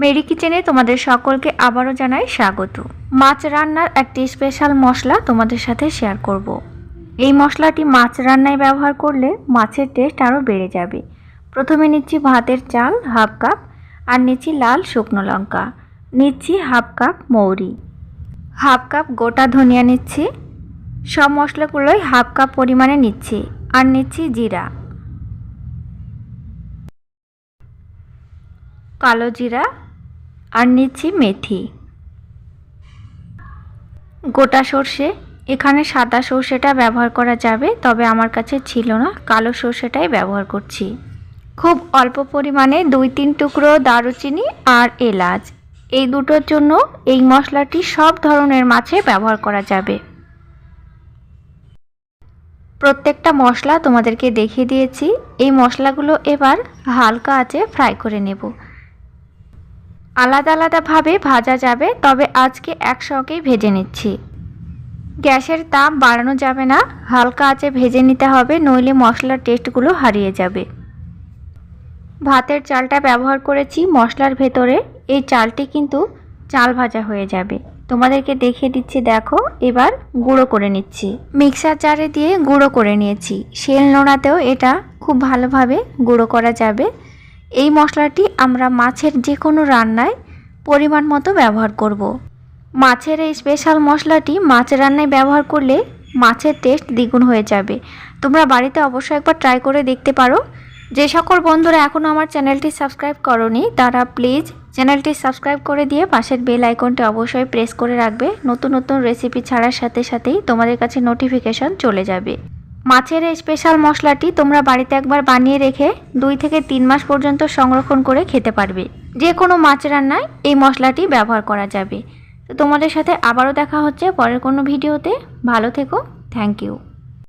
Mary কিচেনে তোমাদের সকলকে আবারও জানাই স্বাগত। মাছ রান্নার একটি স্পেশাল মশলা তোমাদের সাথে শেয়ার করব। এই মশলাটি মাছ রান্নায় ব্যবহার করলে মাছের টেস্ট আরও বেড়ে যাবে। প্রথমে নিচ্ছি ভাতের চাল হাফ কাপ আর নিচ্ছি লাল শুকনো লঙ্কা। নিচ্ছি হাফ কাপ মৌরি। হাফ কাপ গোটা ধনিয়া নিচ্ছি। সব মশলাগুলোই হাফ কাপ পরিমাণে নিচ্ছি আর নিচ্ছি জিরা। কালো জিরা আর নিচ্ছি মেথি। গোটা সর্ষে, এখানে সাদা সর্ষেটা ব্যবহার করা যাবে, তবে আমার কাছে ছিল না, কালো সর্ষেটাই ব্যবহার করছি। খুব অল্প পরিমাণে দুই তিন টুকরো দারুচিনি আর এলাচ। এই দুটোর জন্য এই মশলাটি সব ধরনের মাছে ব্যবহার করা যাবে। প্রত্যেকটা মশলা তোমাদেরকে দেখিয়ে দিয়েছি। এই মশলাগুলো এবার হালকা আঁচে ফ্রাই করে নেব। আলাদা আলাদাভাবে ভাজা যাবে, তবে আজকে একসঙ্গেই ভেজে নিচ্ছি। গ্যাসের তাপ বাড়ানো যাবে না, হালকা আঁচে ভেজে নিতে হবে, নইলে মশলার টেস্টগুলো হারিয়ে যাবে। ভাতের চালটা ব্যবহার করেছি মশলার ভেতরে, এই চালটি কিন্তু চাল ভাজা হয়ে যাবে। তোমাদেরকে দেখিয়ে দিচ্ছি, দেখো, এবার গুঁড়ো করে নিচ্ছি। মিক্সার জারে দিয়ে গুঁড়ো করে নিয়েছি। শেল নোড়াতেও এটা খুব ভালোভাবে গুঁড়ো করা যাবে। এই মশলাটি আমরা মাছের যে কোনো রান্নায় পরিমাণ মতো ব্যবহার করব। মাছের এই স্পেশাল মশলাটি মাছ রান্নায় ব্যবহার করলে মাছের টেস্ট দ্বিগুণ হয়ে যাবে। তোমরা বাড়িতে অবশ্যই একবার ট্রাই করে দেখতে পারো। যে সকল বন্ধুরা এখনও আমার চ্যানেলটি সাবস্ক্রাইব করনি, তারা প্লিজ চ্যানেলটি সাবস্ক্রাইব করে দিয়ে পাশের বেল আইকনটি অবশ্যই প্রেস করে রাখবে। নতুন নতুন রেসিপি ছাড়ার সাথে সাথেই তোমাদের কাছে নোটিফিকেশন চলে যাবে। মাছের এই স্পেশাল মশলাটি তোমরা বাড়িতে একবার বানিয়ে রেখে দুই থেকে তিন মাস পর্যন্ত সংরক্ষণ করে খেতে পারবে। যে কোনো মাছ রান্নায় এই মশলাটি ব্যবহার করা যাবে। তো তোমাদের সাথে আবারও দেখা হচ্ছে পরের কোনো ভিডিওতে। ভালো থেকো থ্যাংক ইউ